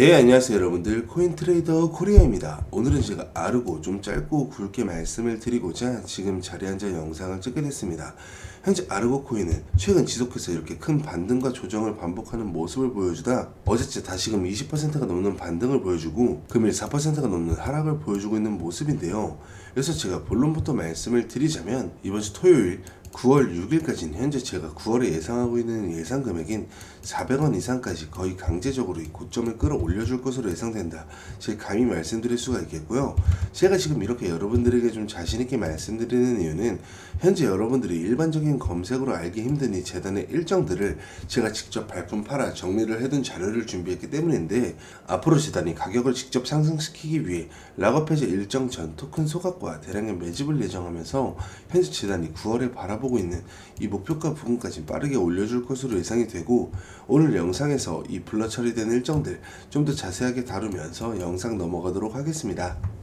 네 안녕하세요 여러분들. 코인 트레이더 코리아입니다. 오늘은 제가 아르고 좀 짧고 굵게 말씀을 드리고자 지금 자리에 앉아 영상을 찍게 됐습니다. 현재 아르고 코인은 최근 지속해서 이렇게 큰 반등과 조정을 반복하는 모습을 보여주다 어제째 다시금 20%가 넘는 반등을 보여주고 금일 4%가 넘는 하락을 보여주고 있는 모습인데요. 그래서 제가 본론부터 말씀을 드리자면 이번 주 토요일 9월 6일까지는 현재 제가 9월에 예상하고 있는 예상 금액인 400원 이상까지 거의 강제적으로 이 고점을 끌어올려 줄 것으로 예상된다. 제 감히 말씀드릴 수가 있겠고요. 제가 지금 이렇게 여러분들에게 좀 자신있게 말씀드리는 이유는 현재 여러분들이 일반적인 검색으로 알기 힘든 이 재단의 일정들을 제가 직접 발품 팔아 정리를 해둔 자료를 준비했기 때문인데 앞으로 재단이 가격을 직접 상승시키기 위해 락업 해제 일정 전 토큰 소각과 대량의 매집을 예정하면서 현재 재단이 9월에 바라 보고 있는 이 목표가 부분까지 빠르게 올려줄 것으로 예상이 되고 오늘 영상에서 이 블러 처리된 일정들 좀 더 자세하게 다루면서 영상 넘어가도록 하겠습니다.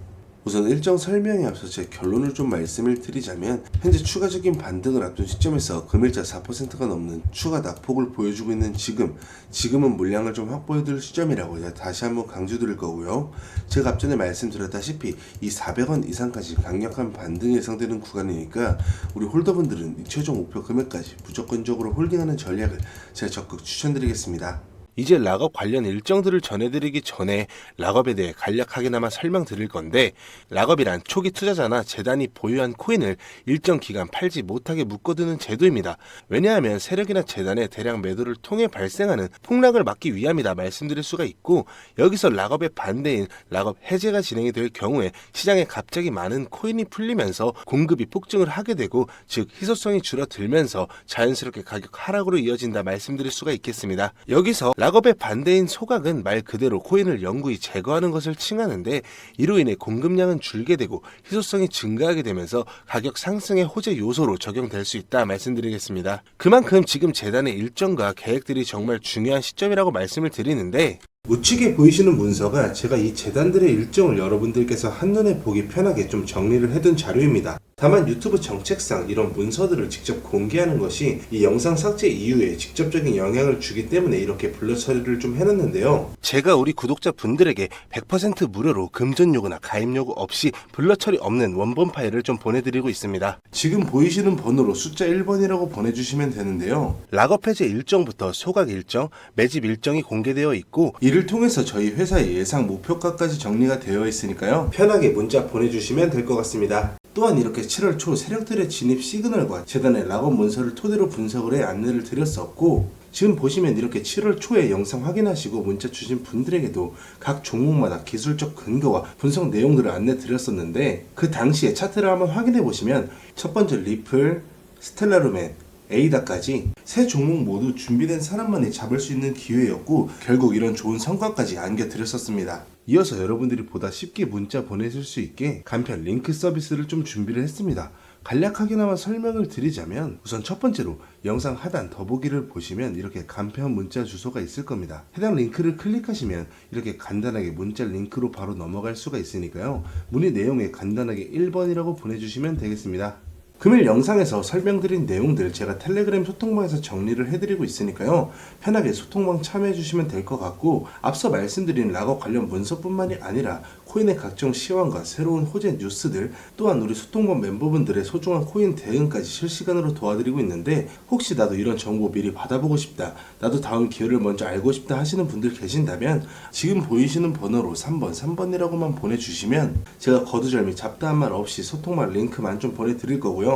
우선 일정 설명에 앞서 제 결론을 좀 말씀을 드리자면 현재 추가적인 반등을 앞둔 시점에서 금일자 4%가 넘는 추가 낙폭을 보여주고 있는 지금 지금은 물량을 좀 확보해둘 시점이라고 다시 한번 강조드릴 거고요. 제가 앞전에 말씀드렸다시피 이 400원 이상까지 강력한 반등이 예상되는 구간이니까 우리 홀더분들은 이 최종 목표 금액까지 무조건적으로 홀딩하는 전략을 제가 적극 추천드리겠습니다 이제 락업 관련 일정들을 전해드리기 전에 락업에 대해 간략하게나마 설명드릴 건데 락업이란 초기 투자자나 재단이 보유한 코인을 일정 기간 팔지 못하게 묶어두는 제도입니다. 왜냐하면 세력이나 재단의 대량 매도를 통해 발생하는 폭락을 막기 위함이다 말씀드릴 수가 있고 여기서 락업의 반대인 락업 해제가 진행이 될 경우에 시장에 갑자기 많은 코인이 풀리면서 공급이 폭증을 하게 되고 즉 희소성이 줄어들면서 자연스럽게 가격 하락으로 이어진다 말씀드릴 수가 있겠습니다. 여기서 락 업의 반대인 소각은 말 그대로 코인을 영구히 제거하는 것을 칭하는데 이로 인해 공급량은 줄게 되고 희소성이 증가하게 되면서 가격 상승의 호재 요소로 적용될 수 있다 말씀드리겠습니다. 그만큼 지금 재단의 일정과 계획들이 정말 중요한 시점이라고 말씀을 드리는데 우측에 보이시는 문서가 제가 이 재단들의 일정을 여러분들께서 한눈에 보기 편하게 좀 정리를 해둔 자료입니다. 다만 유튜브 정책상 이런 문서들을 직접 공개하는 것이 이 영상 삭제 이후에 직접적인 영향을 주기 때문에 이렇게 블러 처리를 좀 해놨는데요. 제가 우리 구독자 분들에게 100% 무료로 금전 요구나 가입 요구 없이 블러 처리 없는 원본 파일을 좀 보내드리고 있습니다. 지금 보이시는 번호로 숫자 1번이라고 보내주시면 되는데요. 락업 해제 일정부터 소각 일정, 매집 일정이 공개되어 있고 이를 통해서 저희 회사의 예상 목표가까지 정리가 되어 있으니까요. 편하게 문자 보내주시면 될 것 같습니다. 또한 이렇게 7월 초 세력들의 진입 시그널과 재단의 락업 문서를 토대로 분석을 해 안내를 드렸었고 지금 보시면 이렇게 7월 초에 영상 확인하시고 문자 주신 분들에게도 각 종목마다 기술적 근거와 분석 내용들을 안내 드렸었는데 그 당시에 차트를 한번 확인해 보시면 첫 번째 리플, 스텔라루멘, 에이다까지 세 종목 모두 준비된 사람만이 잡을 수 있는 기회였고 결국 이런 좋은 성과까지 안겨드렸었습니다. 이어서 여러분들이 보다 쉽게 문자 보내실 수 있게 간편 링크 서비스를 좀 준비를 했습니다. 간략하게나마 설명을 드리자면 우선 첫 번째로 영상 하단 더보기를 보시면 이렇게 간편 문자 주소가 있을 겁니다. 해당 링크를 클릭하시면 이렇게 간단하게 문자 링크로 바로 넘어갈 수가 있으니까요. 문의 내용에 간단하게 1번이라고 보내주시면 되겠습니다. 금일 영상에서 설명드린 내용들 제가 텔레그램 소통방에서 정리를 해드리고 있으니까요. 편하게 소통방 참여해주시면 될 것 같고 앞서 말씀드린 락업 관련 문서뿐만이 아니라 코인의 각종 시황과 새로운 호재 뉴스들 또한 우리 소통방 멤버분들의 소중한 코인 대응까지 실시간으로 도와드리고 있는데 혹시 나도 이런 정보 미리 받아보고 싶다 나도 다음 기회를 먼저 알고 싶다 하시는 분들 계신다면 지금 보이시는 번호로 3번 3번이라고만 보내주시면 제가 거두절미 잡다한 말 없이 소통방 링크만 좀 보내드릴 거고요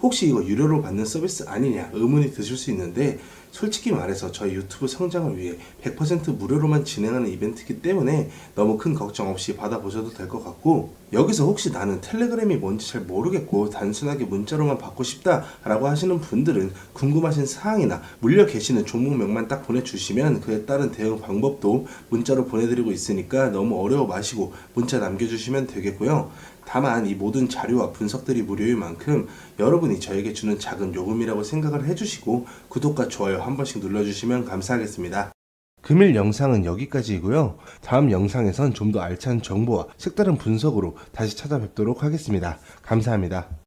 혹시 이거 유료로 받는 서비스 아니냐 의문이 드실 수 있는데 솔직히 말해서 저희 유튜브 성장을 위해 100% 무료로만 진행하는 이벤트이기 때문에 너무 큰 걱정 없이 받아보셔도 될 것 같고 여기서 혹시 나는 텔레그램이 뭔지 잘 모르겠고 단순하게 문자로만 받고 싶다 라고 하시는 분들은 궁금하신 사항이나 물려 계시는 종목명만 딱 보내주시면 그에 따른 대응 방법도 문자로 보내드리고 있으니까 너무 어려워 마시고 문자 남겨주시면 되겠고요. 다만 이 모든 자료와 분석들이 무료인 만큼 여러분이 저에게 주는 작은 요금이라고 생각을 해주시고 구독과 좋아요 한 번씩 눌러주시면 감사하겠습니다. 금일 영상은 여기까지이고요. 다음 영상에선 좀 더 알찬 정보와 색다른 분석으로 다시 찾아뵙도록 하겠습니다. 감사합니다.